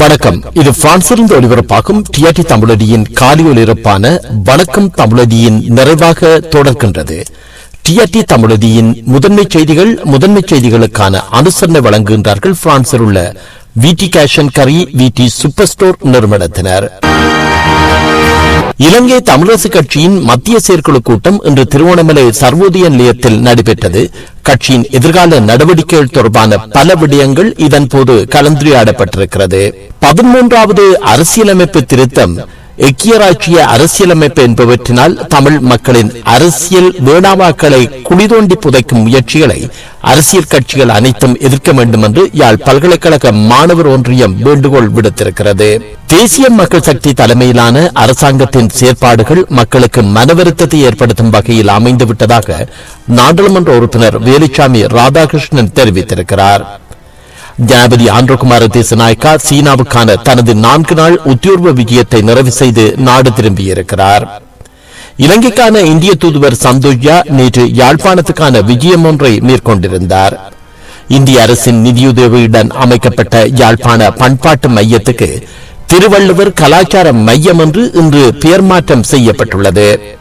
வணக்கம். இது பிரான்சிலிருந்து ஒளிபரப்பாகும் டிஆர்டி தமிழடியின் காலி ஒளிபரப்பான வணக்கம் தமிழடியின் நிறைவாக தொடர்கின்றது. டிஆர்டி தமிழடியின் முதன்மை செய்திகள் முதன்மை செய்திகளுக்கான அனுசரணை வழங்குகின்றார்கள் பிரான்சில் உள்ள விடி கேஷன் கரி விடி சூப்பர் ஸ்டோர் நிறுவனத்தினர். இலங்கை தமிழரசு கட்சியின் மத்திய செயற்குழு கூட்டம் இன்று திருவோணமலை சர்வோதய நிலையத்தில் நடைபெற்றது. கட்சியின் எதிர்கால நடவடிக்கைகள் தொடர்பான பல விடயங்கள் இதன் போது கலந்துரையாடப்பட்டிருக்கிறது. பதிமூன்றாவது அரசியலமைப்பு திருத்தம் எக்கியராட்சிய அரசியலமைப்பு என்பவற்றினால் தமிழ் மக்களின் அரசியல் வேணாவாக்களை குளிதோண்டி புதைக்கும் முயற்சிகளை அரசியல் கட்சிகள் அனைத்தும் எதிர்க்க வேண்டும் என்று யாழ் பல்கலைக்கழக மாணவர் ஒன்றியம் வேண்டுகோள் விடுத்திருக்கிறது. தேசிய மக்கள் சக்தி தலைமையிலான அரசாங்கத்தின் செயற்பாடுகள் மக்களுக்கு மனவருத்தத்தை ஏற்படுத்தும் வகையில் அமைந்துவிட்டதாக நாடாளுமன்ற உறுப்பினர் வேலுச்சாமி ராதாகிருஷ்ணன் தெரிவித்திருக்கிறார். ஜனாபதி ஆந்திரகுமார தேசநாயக்கா சீனாவுக்கான தனது நான்கு நாள் உத்தியோர்வ விஜயத்தை நிறைவு செய்து நாடு திரும்பியிருக்கிறார். இலங்கைக்கான இந்திய தூதுவர் சந்தோஷ்யா நேற்று யாழ்ப்பாணத்துக்கான விஜயம் ஒன்றை மேற்கொண்டிருந்தார். இந்திய அரசின் நிதியுதவியுடன் அமைக்கப்பட்ட யாழ்ப்பாண பண்பாட்டு மையத்துக்கு திருவள்ளுவர் கலாச்சார மையம் என்று இன்று பெயர் மாற்றம் செய்யப்பட்டுள்ளது.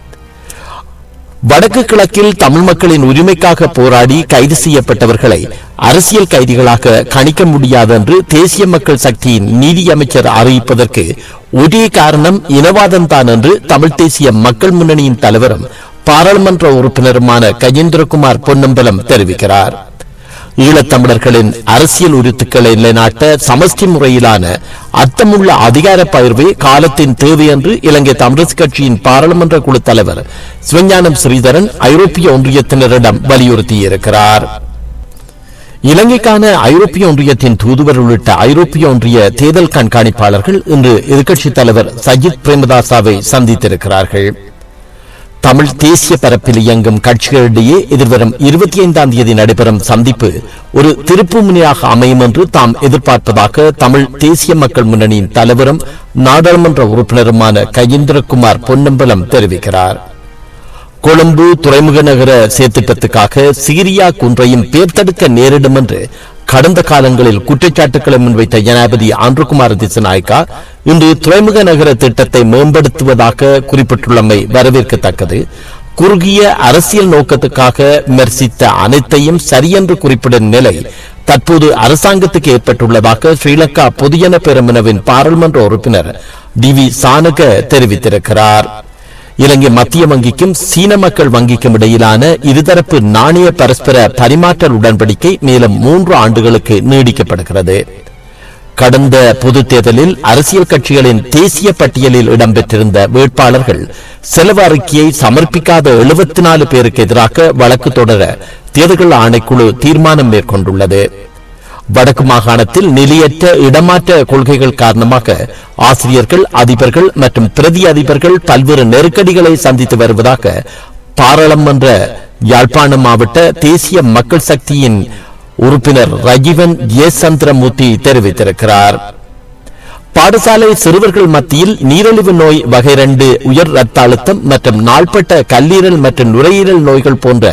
வடக்கு கிழக்கில் தமிழ் மக்களின் உரிமைக்காக போராடி கைது செய்யப்பட்டவர்களை அரசியல் கைதிகளாக கணிக்க முடியாது என்று தேசிய மக்கள் சக்தியின் நீதி அமைச்சர் அறிவிப்பதற்கு ஒரே காரணம் இனவாதம் தான் என்று தமிழ் தேசிய மக்கள் முன்னணியின் தலைவரும் பாராளுமன்ற உறுப்பினருமான கஜேந்திரகுமார் பொன்னம்பலம் தெரிவிக்கிறார். ஈழத்தமிழர்களின் அரசியல் உரித்துக்களை நிலைநாட்ட சமஸ்டி முறையிலான அர்த்தமுள்ள அதிகார பகிர்வே காலத்தின் தேவை என்று இலங்கை தமிழரசு கட்சியின் பாராளுமன்ற குழு தலைவர் சிவஞானம் ஸ்ரீதரன் ஐரோப்பிய ஒன்றியத்தினரிடம் வலியுறுத்தியிருக்கிறார். இலங்கைக்கான ஐரோப்பிய ஒன்றியத்தின் தூதுவர் உள்ளிட்ட ஐரோப்பிய ஒன்றிய தேர்தல் கண்காணிப்பாளர்கள் இன்று எதிர்க்கட்சித் தலைவர் சஜித் பிரேமதாசாவை சந்தித்திருக்கிறார்கள். தமிழ் தேசிய பரப்பில் இயங்கும் கட்சிகளிடையே எதிர்வரும் இருபத்தி ஐந்தாம் தேதி நடைபெறும் சந்திப்பு ஒரு திருப்புமுனையாக அமையும் என்று தாம் எதிர்பார்ப்பதாக தமிழ் தேசிய மக்கள் முன்னணியின் தலைவரும் நாடாளுமன்ற உறுப்பினருமான கஜேந்திரகுமார் பொன்னம்பலம் தெரிவிக்கிறார். கொழும்பு துறைமுக நகர சேர்த்திட்டத்துக்காக சீரியா குன்றையும் பேர்த்தெடுக்க நேரிடும் என்று கடந்த காலங்களில் குற்றச்சாட்டுக்களை முன்வைத்த ஜனாபதி ஆண்டுகுமார் திசநாயக்கா இன்று துறைமுக நகர திட்டத்தை மேம்படுத்துவதாக குறிப்பிட்டுள்ளமை வரவேற்கத்தக்கது. குறுகிய அரசியல் நோக்கத்துக்காக விமர்சித்த அனைத்தையும் சரியென்று குறிப்பிடும் நிலை தற்போது அரசாங்கத்துக்கு ஏற்பட்டுள்ளதாக ஸ்ரீலங்கா பொதுஜன பெருமனவின் பாராளுமன்ற உறுப்பினர் டி வி சானக தெரிவித்திருக்கிறார். இலங்கை மத்திய வங்கிக்கும் சீன மக்கள் வங்கிக்கும் இடையிலான இருதரப்பு நாணய பரஸ்பர பரிமாற்றல் உடன்படிக்கை மேலும் மூன்று ஆண்டுகளுக்கு நீடிக்கப்படுகிறது. கடந்த பொது தேர்தலில் அரசியல் கட்சிகளின் தேசிய பட்டியலில் இடம்பெற்றிருந்த வேட்பாளர்கள் செலவு அறிக்கையை சமர்ப்பிக்காத எழுபத்தி நாலு பேருக்கு எதிராக வழக்கு தொடர தேர்தல் ஆணைக்குழு தீர்மானம் மேற்கொண்டுள்ளது. வடக்கு மாகாணத்தில் நிலையற்ற இடமாற்ற கொள்கைகள் காரணமாக ஆசிரியர்கள் அதிபர்கள் மற்றும் பிரதி அதிபர்கள் பல்வேறு நெருக்கடிகளை சந்தித்து வருவதாக பாராளுமன்ற யாழ்ப்பாணம் மாவட்ட தேசிய மக்கள் சக்தியின் உறுப்பினர் ரஜீவன் எஸ் சந்திரமூர்த்தி தெரிவித்திருக்கிறார். பாடசாலை சிறுவர்கள் மத்தியில் நீரிழிவு நோய் வகை ரெண்டு உயர் ரத்த அழுத்தம் மற்றும் நாள்பட்ட கல்லீரல் மற்றும் நுரையீரல் நோய்கள் போன்ற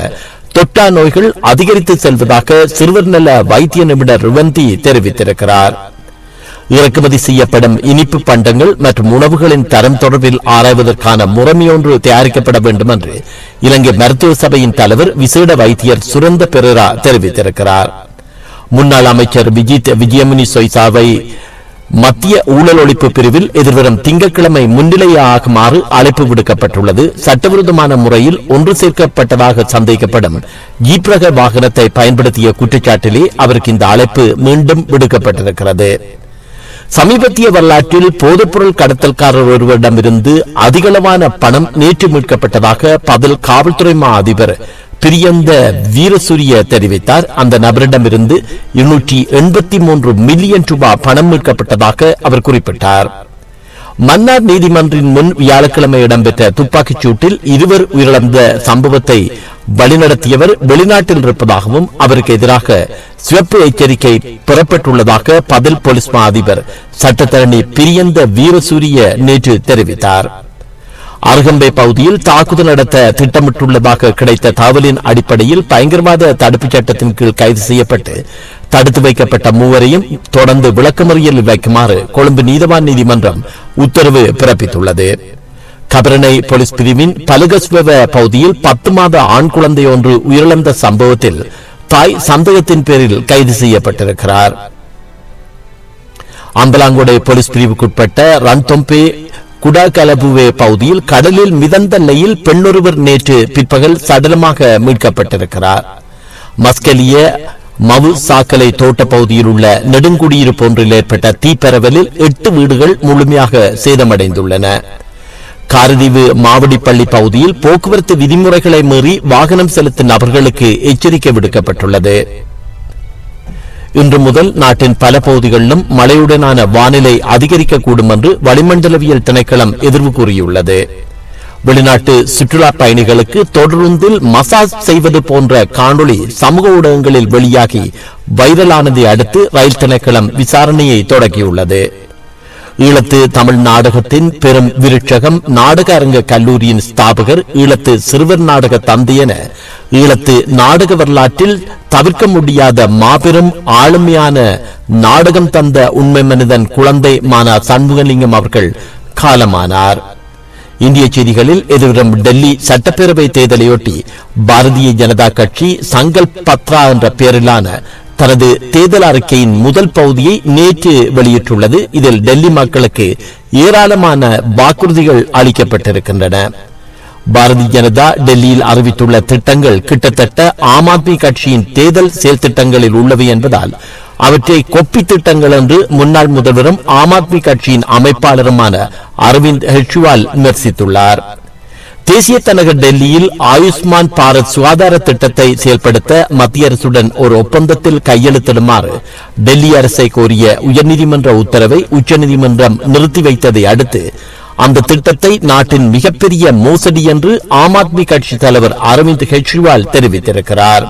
தொட்டா நோய்கள் அதிகரித்து செல்வதாக சிறுவர் நல வைத்திய நிபுணர் ருவந்தி தெரிவித்திருக்கிறார். இறக்குமதி செய்யப்படும் இனிப்பு பண்டங்கள் மற்றும் உணவுகளின் தரம் தொடர்பில் ஆராய்வதற்கான முறைமையொன்று தயாரிக்கப்பட வேண்டும் என்று இலங்கை மருத்துவ சபையின் தலைவர் விசேட வைத்தியர் சுரந்த பெரேரா தெரிவித்திருக்கிறார். முன்னாள் அமைச்சர் விஜித் விஜயமுனி சொய்சாவை மத்திய ஊழல் ஒழிப்பு பிரிவில் எதிர்வரும் திங்கட்கிழமை முன்னிலையாகுமாறு அழைப்பு விடுக்கப்பட்டுள்ளது. சட்டவிரோதமான முறையில் ஒன்று சேர்க்கப்பட்டதாக சந்தேகப்படும் ஜீப் வாகனத்தை பயன்படுத்திய குற்றச்சாட்டிலே அவருக்கு இந்த அழைப்பு மீண்டும் விடுக்கப்பட்டிருக்கிறது. சமீபத்திய வரலாற்றில் போதைப்பொருள் கடத்தல்காரர் ஒருவரிடமிருந்து அதிகளவான பணம் நேற்று மீட்கப்பட்டதாக பதில் காவல்துறை மா அதிபர் பிரியந்த வீரசூரிய தெரிவித்தார். அந்த நபரிடமிருந்து இருநூற்றி எண்பத்தி மூன்று மில்லியன் ரூபாய் பணம் மீட்கப்பட்டதாக அவர் குறிப்பிட்டார். மன்னார் நீதிமன்றின் முன் வியாழக்கிழமை இடம்பெற்ற துப்பாக்கிச் சூட்டில் இருவர் உயிரிழந்த சம்பவத்தை வழிநடத்தியவர் வெளிநாட்டில் இருப்பதாகவும் அவருக்கு எதிராக சிவப்பு எச்சரிக்கை பெறப்பட்டுள்ளதாக பதில் போலீஸ் மா அதிபர் சட்டத்தரணி பிரியந்த வீரசூரிய நேற்று தெரிவித்தார். அருகம்பை பகுதியில் தாக்குதல் நடத்த திட்டமிட்டுள்ளதாக கிடைத்த தகவலின் அடிப்படையில் பயங்கரவாத தடுப்புச் சட்டத்தின் கீழ் கைது செய்யப்பட்டு தடுத்து வைக்கப்பட்ட மூவரையும் தொடர்ந்து விளக்கமறியலில் வைக்குமாறு கொழும்பு நீதவான் நீதிமன்றம் உத்தரவு பிறப்பித்துள்ளது. கபரனை போலீஸ் பிரிவின் பலுகஸ்வெவ பகுதியில் பத்து மாத ஆண் குழந்தை ஒன்று உயிரிழந்த சம்பவத்தில் தாய் சந்தேகத்தின் பேரில் கைது செய்யப்பட்டிருக்கிறார். அம்பலாங்கொடை போலீஸ் பிரிவுக்குட்பட்ட ரன்தொம்பே குடாகலபுவே பகுதியில் கடலில் மிதந்த நிலையில் பெண்ணொருவர் நேற்று பிற்பகல் சடலமாக மீட்கப்பட்டிருக்கிறார். மஸ்கலிய மவு சாக்கலை தோட்ட பகுதியில் உள்ள நெடுங்குடியிருப்பு ஒன்றில் ஏற்பட்ட தீப்பரவலில் எட்டு வீடுகள் முழுமையாக சேதமடைந்துள்ளன. காரதீவு மாவடிப்பள்ளி பகுதியில் போக்குவரத்து விதிமுறைகளை மீறி வாகனம் செலுத்தும் நபர்களுக்கு எச்சரிக்கை விடுக்கப்பட்டுள்ளது. இன்று முதல் நாட்டின் பல பகுதிகளிலும் மழையுடனான வானிலை அதிகரிக்கக்கூடும் என்று வளிமண்டலவியல் திணைக்களம் எதிர்வு கூறியுள்ளது. வெளிநாட்டு சுற்றுலா பயணிகளுக்கு தொடர்ந்தில் மசாஜ் செய்வது போன்ற காணொளி சமூக ஊடகங்களில் வெளியாகி வைரலானதை அடுத்து ரயில் திணைக்களம் விசாரணையை தொடங்கியுள்ளது ஈழத்து தமிழ் நாடகத்தின் பெரும் விருட்சகம் நாடக அரங்க கல்லூரியின் ஸ்தாபகர் ஈழத்து சிறுவர் நாடக தந்தை என ஈழத்து நாடக வரலாற்றில் தவிர்க்க முடியாத மாபெரும் ஆளுமையான நாடகம் தந்த உண்மை மனிதன் குழந்தை மானா சண்முகலிங்கம் அவர்கள் காலமானார். இந்திய செய்திகளில் எதிர்வரும் டெல்லி சட்டப்பேரவை தேர்தலையொட்டி பாரதிய ஜனதா கட்சி சங்கல்ப் பத்ரா என்ற பெயரிலான தனது தேர்தல் அறிக்கையின் முதல் பகுதியை நேற்று வெளியிட்டுள்ளது. இதில் டெல்லி மக்களுக்கு ஏராளமான வாக்குறுதிகள் அளிக்கப்பட்டிருக்கின்றன. பாரதிய ஜனதா டெல்லியில் அறிவித்துள்ள திட்டங்கள் கிட்டத்தட்ட ஆம் ஆத்மி கட்சியின் தேர்தல் செயல் திட்டங்களில் உள்ளவை என்பதால் அவற்றை கொப்பி திட்டங்கள் என்று முன்னாள் முதல்வரும் ஆம் ஆத்மி கட்சியின் அமைப்பாளருமான அரவிந்த் கெஜ்ரிவால் விமர்சித்துள்ளார். தேசிய தலைநகர் டெல்லியில் ஆயுஷ்மான் பாரத் சுகாதார திட்டத்தை செயல்படுத்த மத்திய அரசுடன் ஒரு ஒப்பந்தத்தில் கையெழுத்திடுமாறு டெல்லி அரசை கோரிய உயர்நீதிமன்ற உத்தரவை உச்சநீதிமன்றம் நிறுத்தி வைத்ததை அடுத்து அந்த திட்டத்தை நாட்டின் மிகப்பெரிய மோசடி என்று ஆம் ஆத்மி கட்சி தலைவர் அரவிந்த் கெஜ்ரிவால் தெரிவித்திருக்கிறார்.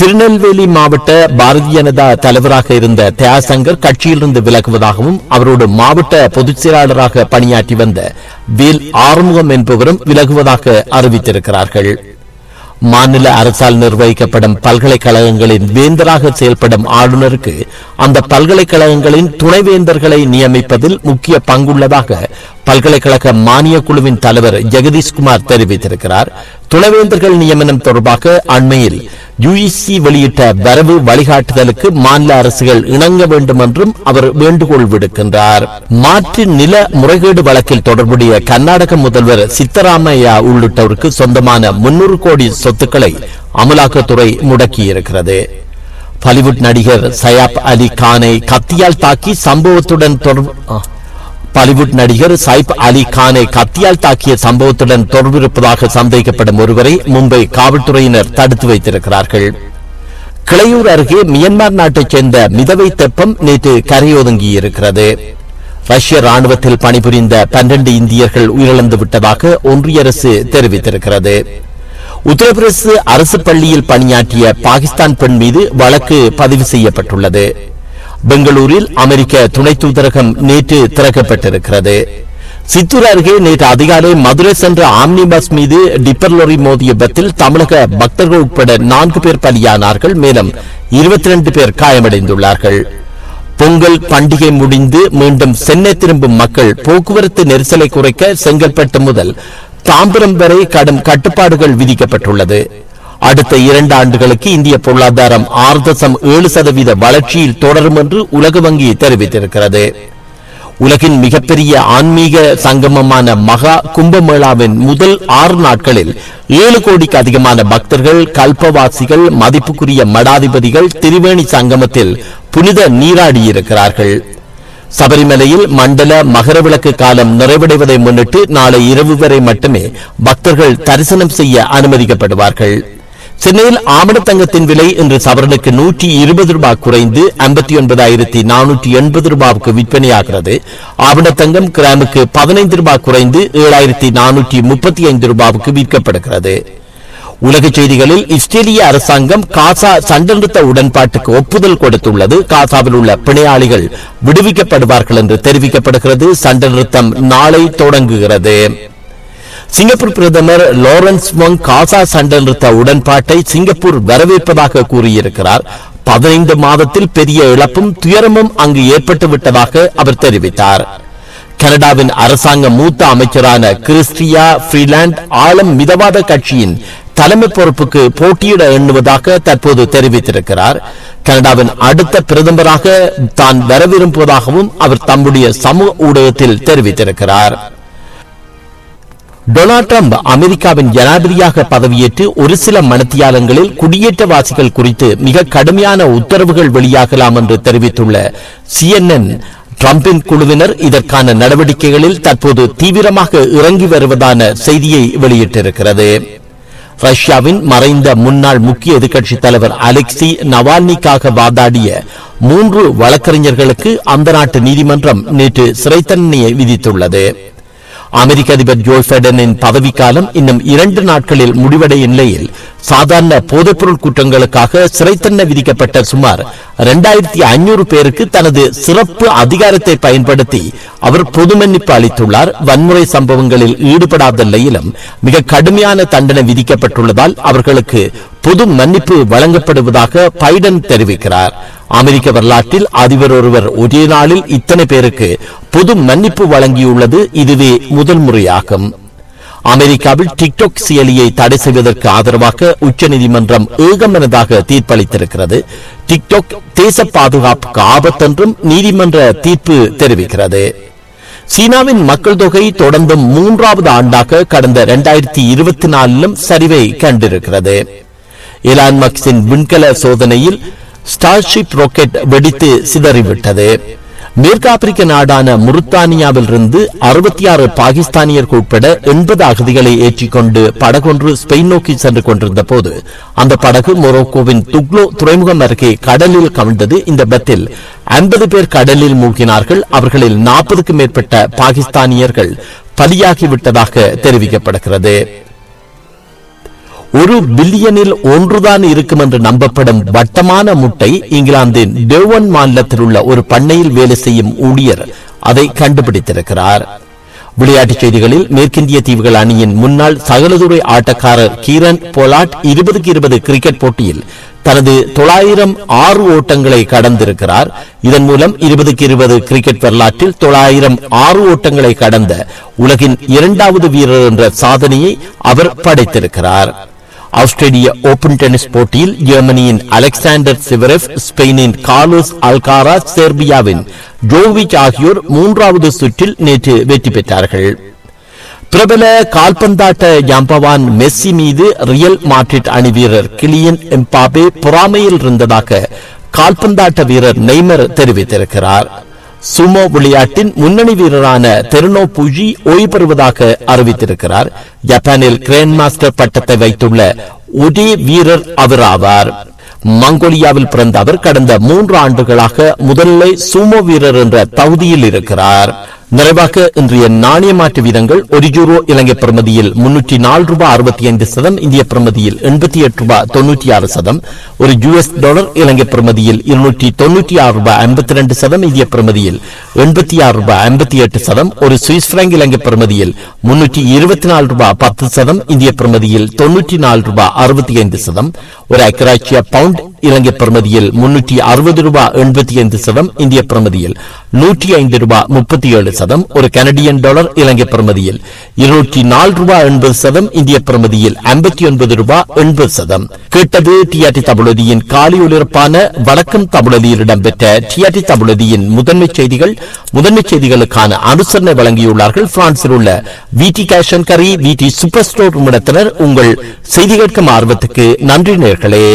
திருநெல்வேலி மாவட்ட பாரதிய ஜனதா தலைவராக இருந்த தியாசங்கர் கட்சியிலிருந்து விலகுவதாகவும் அவரோடு மாவட்ட பொதுச் செயலாளராக பணியாற்றி வந்த வேல் ஆறுமுகம் என்பவரும் விலகுவதாக அறிவித்திருக்கிறார்கள். மாநில அரசால் நிர்வகிக்கப்படும் பல்கலைக்கழகங்களின் வேந்தராக செயல்படும் ஆளுநருக்கு அந்த பல்கலைக்கழகங்களின் துணைவேந்தர்களை நியமிப்பதில் முக்கிய பங்குள்ளதாக பல்கலைக்கழக மானிய குழுவின் தலைவர் ஜெகதீஷ்குமார் தெரிவித்திருக்கிறார். துணைவேந்தர்கள் நியமனம் தொடர்பாக அண்மையில் யுஇசி வெளியிட்ட வரவு வழிகாட்டுதலுக்கு மாநில அரசுகள் இணங்க வேண்டும் என்றும் அவர் வேண்டுகோள் விடுக்கின்றார். மாற்று நில முறைகேடு வழக்கில் தொடர்புடைய கர்நாடக முதல்வர் சித்தராமையா உள்ளிட்டோருக்கு சொந்தமான முன்னூறு கோடி சொத்துக்களை அமலாக்கத்துறை முடக்கியிருக்கிறது. பாலிவுட் நடிகர் சயாப் அலி கானை கத்தியால் தாக்கி சம்பவத்துடன் தொடர்பு பாலிவுட் நடிகர் சைப் அலி கானை கத்தியால் தாக்கிய சம்பவத்துடன் தொடர்பிருப்பதாக சந்தேகிக்கப்படும் ஒருவரை மும்பை காவல்துறையினர் தடுத்து வைத்திருக்கிறார்கள். கிளையூர் அருகே மியன்மார் நாட்டைச் சேர்ந்த மிதவை தெப்பம் நேற்று கரையொதுங்கியிருக்கிறது. ரஷ்ய ராணுவத்தில் பணிபுரிந்த பன்னிரண்டு இந்தியர்கள் உயிரிழந்து விட்டதாக ஒன்றிய அரசு தெரிவித்திருக்கிறது. உத்தரப்பிரதேச அரசு பள்ளியில் பணியாற்றிய பாகிஸ்தான் பெண் மீது வழக்கு பதிவு செய்யப்பட்டுள்ளது. பெங்களூரில் அமெரிக்க துணை தூதரகம் நேற்று திறக்கப்பட்டிருக்கிறது. சித்தூர் அருகே நேற்று அதிகாலை மதுரை சென்ற ஆம்னி பஸ் மீது டிப்பர் லோரி மோதிய விபத்தில் தமிழக பக்தர்கள் உட்பட நான்கு பேர் பலியானார்கள். மேலும் இருபத்தி ரெண்டு பேர் காயமடைந்துள்ளார்கள். பொங்கல் பண்டிகை முடிந்து மீண்டும் சென்னை திரும்பும் மக்கள் போக்குவரத்து நெரிசலை குறைக்க செங்கல்பட்டு முதல் தாம்பரம் வரை கடும் கட்டுப்பாடுகள் விதிக்கப்பட்டுள்ளது. அடுத்த இரண்டு ஆண்டுகளுக்கு இந்திய பொருளாதாரம் ஆறு தசம் ஏழு சதவீத வளர்ச்சியில் தொடரும் என்று உலக வங்கி தெரிவித்திருக்கிறது. உலகின் மிகப்பெரிய ஆன்மீக சங்கமமான மகா கும்பமேளாவின் முதல் ஆறு நாட்களில் ஏழு கோடிக்கு அதிகமான பக்தர்கள் கல்பவாசிகள் மதிப்புக்குரிய மடாதிபதிகள் திரிவேணி சங்கமத்தில் புனித நீராடியிருக்கிறார்கள். சபரிமலையில் மண்டல மகரவிளக்கு காலம் நிறைவடைவதை முன்னிட்டு நாளை இரவு வரை மட்டுமே பக்தர்கள் தரிசனம் செய்ய அனுமதிக்கப்படுவார்கள். சென்னையில் ஆமணத்தங்கத்தின் விலை இன்று சவரனுக்கு நூற்றி இருபது ரூபாய் குறைந்து ஐம்பத்தி ஒன்பதாயிரத்தி நானூற்றி எண்பது ரூபாய்க்கு விற்பனையாகிறது. ஆவணத்தங்கம் கிராமுக்கு பதினைந்து ரூபாய் குறைந்து ஏழாயிரத்தி நானூற்றி முப்பத்தி ஐந்து ரூபாய்க்கு விற்கப்படுகிறது. உலக செய்திகளில் இஸ்ரேலிய அரசாங்கம் காசா சண்டநிறுத்த உடன்பாட்டுக்கு ஒப்புதல் கொடுத்துள்ளது. காசாவில் உள்ள பிணையாளிகள் விடுவிக்கப்படுவார்கள் என்று தெரிவிக்கப்படுகிறது. சண்டநிறுத்தம் நாளை தொடங்குகிறது. சிங்கப்பூர் பிரதமர் லாரன்ஸ் மொங் காசா சண்டை நிறுத்த உடன்பாட்டை சிங்கப்பூர் வரவேற்பதாக கூறியிருக்கிறார். பதினைந்து மாதத்தில் பெரிய இழப்பும் துயரமும் அங்கு ஏற்பட்டு விட்டதாக அவர் தெரிவித்தார். கனடாவின் அரசாங்க மூத்த அமைச்சரான கிறிஸ்டியா ஃப்ரீலாண்ட் ஆளும் மிதவாத கட்சியின் தலைமை பொறுப்புக்கு போட்டியிட எண்ணுவதாக தற்போது தெரிவித்திருக்கிறார். கனடாவின் அடுத்த பிரதமராக தான் வர விரும்புவதாகவும் அவர் தம்முடைய சமூக ஊடகத்தில் தெரிவித்திருக்கிறார். டொனால்ட் ட்ரம்ப் அமெரிக்காவின் ஜனாதிபதியாக பதவியேற்று ஒரு சில மனத்தியாலங்களில் குடியேற்றவாசிகள் குறித்து மிக கடுமையான உத்தரவுகள் வெளியாகலாம் என்று தெரிவித்துள்ள சிஎன்என் டிரம்பின் குழுவினர் இதற்கான நடவடிக்கைகளில் தற்போது தீவிரமாக இறங்கி வருவதான செய்தியை வெளியிட்டிருக்கிறது. ரஷ்யாவின் மறைந்த முன்னாள் முக்கிய எதிர்க்கட்சி தலைவர் அலெக்சி நவால்னிக்காக வாதாடிய மூன்று வழக்கறிஞர்களுக்கு அந்த நாட்டு நீதிமன்றம் நேற்று சிறை தண்டனையை விதித்துள்ளது. அமெரிக்க அதிபர் ஜோ பைடனின் பதவிக்காலம் இன்னும் இரண்டு நாட்களில் முடிவடையும் நிலையில் சாதாரண போதைப்பொருள் குற்றங்களுக்காக சிறை தண்டனை விதிக்கப்பட்ட சுமார் இரண்டாயிரத்தி ஐநூறு பேருக்கு தனது சிறப்பு அதிகாரத்தை பயன்படுத்தி அவர் பொது மன்னிப்பு அளித்துள்ளார். வன்முறை சம்பவங்களில் ஈடுபடாத நிலையிலும் மிக கடுமையான தண்டனை விதிக்கப்பட்டுள்ளதால் அவர்களுக்கு பொது மன்னிப்பு வழங்கப்படுவதாக பைடன் தெரிவிக்கிறார். அமெரிக்க வரலாற்றில் அதிபர் ஒருவர் ஒரே நாளில் இத்தனை பேருக்கு பொது மன்னிப்பு வழங்கியுள்ளது இதுவே முதல் முறையாகும். அமெரிக்காவில் டிக்டாக் செயலியை தடை செய்வதற்கு ஆதரவாக உச்சநீதிமன்றம் ஏகமனதாக தீர்ப்பளித்திருக்கிறது. டிக்டாக் தேச பாதுகாப்புக்கு ஆபத்தென்றும் நீதிமன்ற தீர்ப்பு தெரிவிக்கிறது. சீனாவின் மக்கள் தொகை தொடர்ந்து மூன்றாவது ஆண்டாக கடந்த இரண்டாயிரத்தி இருபத்தி நாலிலும் சரிவை கண்டிருக்கிறது. இலான் மக்ஸின் விண்கல சோதனையில் ஸ்டார்ஷிப் ராக்கெட் வெடித்து சிதறிவிட்டது. மேற்கு ஆப்பிரிக்க நாடான முருத்தானியாவில் இருந்து அறுபத்தி ஆறு பாகிஸ்தானியர்கள் உட்பட எண்பது அகதிகளை ஏற்றிக்கொண்டு படகொன்று ஸ்பெயின் நோக்கி சென்று கொண்டிருந்த போது அந்த படகு மொரோக்கோவின் துக்லோ துறைமுகம் அருகே கடலில் கவிழ்ந்தது. இந்த விபத்தில் ஐம்பது பேர் கடலில் மூழ்கினார்கள். அவர்களில் நாற்பதுக்கும் மேற்பட்ட பாகிஸ்தானியர்கள் பலியாகிவிட்டதாக தெரிவிக்கப்படுகிறது. ஒரு பில்லியனில் ஒன்றுதான் இருக்கும் என்று நம்பப்படும் வட்டமான முட்டை இங்கிலாந்தின் டெவன் மாநிலத்தில் உள்ள ஒரு பண்ணையில் வேலை செய்யும் ஊழியர் அதை கண்டுபிடித்திருக்கிறார். விளையாட்டுச் செய்திகளில் மேற்கிந்திய தீவுகள் அணியின் முன்னாள் சகலதுறை ஆட்டக்காரர் கீரன் பொலாட் இருபதுக்கு இருபது கிரிக்கெட் போட்டியில் தனது தொள்ளாயிரம் ஆறு ஓட்டங்களை கடந்திருக்கிறார். இதன் மூலம் இருபதுக்கு இருபது கிரிக்கெட் வரலாற்றில் தொள்ளாயிரம் ஆறு ஓட்டங்களை கடந்த உலகின் இரண்டாவது வீரர் என்ற சாதனையை அவர் படைத்திருக்கிறார். ஆஸ்திரேலிய ஓபன் டென்னிஸ் போட்டியில் ஜெர்மனியின் அலெக்சாண்டர் சிவரெஃப் ஸ்பெயினின் கார்லோஸ் அல்காரா செர்பியாவின் ஜோவிச் ஆகியோர் மூன்றாவது சுற்றில் நேற்று வெற்றி பெற்றார்கள். பிரபல கால்பந்தாட்ட ஜாம்பவான் மெஸ்ஸி மீது ரியல் மாட்ரிட் அணி வீரர் கிளியன் எம்பாபே பொறாமையில் இருந்ததாக கால்பந்தாட்ட வீரர் நெய்மர் தெரிவித்திருக்கிறார். சுமோ விளையாட்டின் முன்னணி வீரரான தெருனோ புஜி ஓய்வு பெறுவதாக அறிவித்திருக்கிறார். ஜப்பானில் கிராண்ட் மாஸ்டர் பட்டத்தை வைத்துள்ள ஒரே வீரர் அவர் ஆவார் மங்கோலியாவில் பிறந்த அவர் கடந்த மூன்று ஆண்டுகளாக முதல்ல சுமோ வீரர் என்ற தகுதியில் இருக்கிறார். நிறைவாக இன்றைய நாணய மாற்று வீதங்கள் ஒரு யூரோ இலங்கை பிரமதியில் முன்னூற்றி நாலு ரூபாய் அறுபத்தி ஐந்து சதம் இந்திய பிரமதியில் எண்பத்தி எட்டு ரூபாய் தொன்னூற்றி ஆறு சதம் ஒரு யுஎஸ் டாலர் இலங்கை பிரமதியில் இருநூற்றி தொன்னூற்றி ஆறு ரூபாய் ஐம்பத்தி ரெண்டு சதம் இந்திய பிரமதியில் எண்பத்தி ஆறு ரூபாய் ஐம்பத்தி எட்டு சதம் ஒரு சுவிஸ் பிராங்க் இலங்கை பிரமதியில் முன்னூற்றி இருபத்தி நாலு ரூபாய் பத்து சதம் இந்திய பிரமதியில் தொன்னூற்றி நாலு ரூபாய் அறுபத்தி ஐந்து சதம் ஒரு அக்கராட்சிய பவுண்ட் இலங்கை பிரமதியில் முன்னூற்றி அறுபது ரூபாய் எண்பத்தி ஐந்து சதம் இந்திய பிரமதியில் நூற்றி ஐந்து ரூபாய் முப்பத்தி ஏழு சதம் ஒரு கனடியன் டாலர் இலங்கை பிரமதியில். இருநூற்றி நாலு ரூபாய் எண்பது சதம் இந்திய பிரமதியில். ஐம்பத்தி ஒன்பது ரூபாய் எண்பது சதம். கேட்டது டிஆர்டி தமிழதியின் காலி ஒலிபரப்பான வடக்கம் தமிழதியில் இடம்பெற்ற டிஆர்டி தமிழதியின் முதன்மை செய்திகள் முதன்மை செய்திகளுக்கான அனுசரணை வழங்கியுள்ளார்கள் பிரான்சில் உள்ள விடி அண்ட் கரி விடி சூப்பர் ஸ்டோர் நிறுவனத்தினர் உங்கள் செய்தி கேட்கும் ஆர்வத்துக்கு நன்றி நேர்களே.